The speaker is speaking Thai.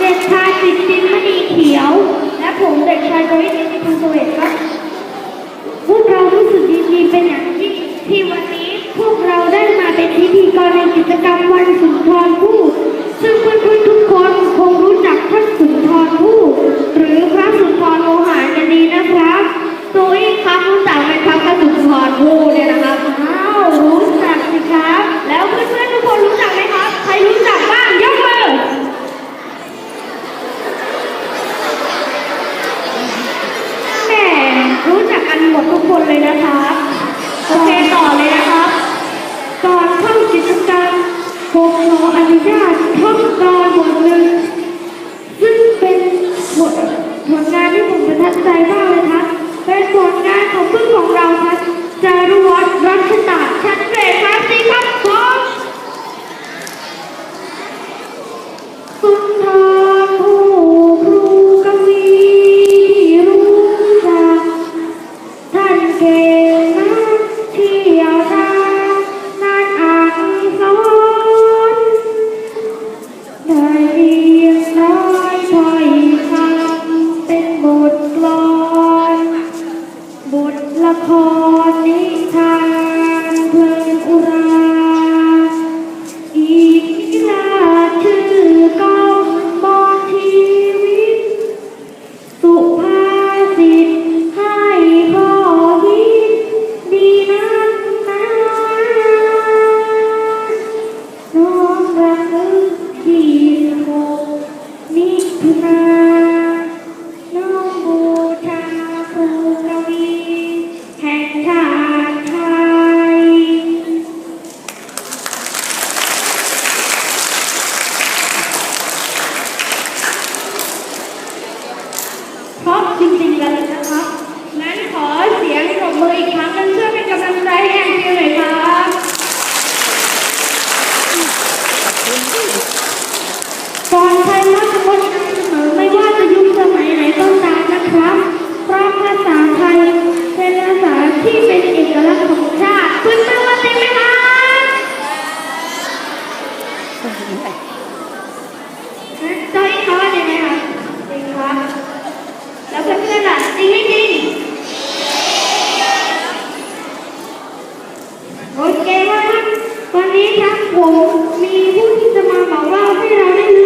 เด็กชายติดจินมณีเขียว และผมเด็กชายโรยนิติพันสเวทครับ พวกเรารู้สึกดีนดีเป็นอย่างยิ่งที่วันนี้พวกเราได้มาเป็นพิธีกรในกิจกรรมวันสุนทรภู่ซึ่งเพื่อนๆทุกคนคงรู้จักท่านสุนทร ก็อไม่ว่าจะยุคสมัยไหนก็ตามนะครับเภาษาไทยเป็นภาษาที่เป็นเอกลักษณ์ของชาติคุณตื่าเป็นไหมคะตอนนี้เขาว่ายังไงคะจริงครับแล้วเพื่นละจริงไม่จริโอเคว่าวันนี้ครับผมมีผู้ที่จะมาบอกว่าให้เราได้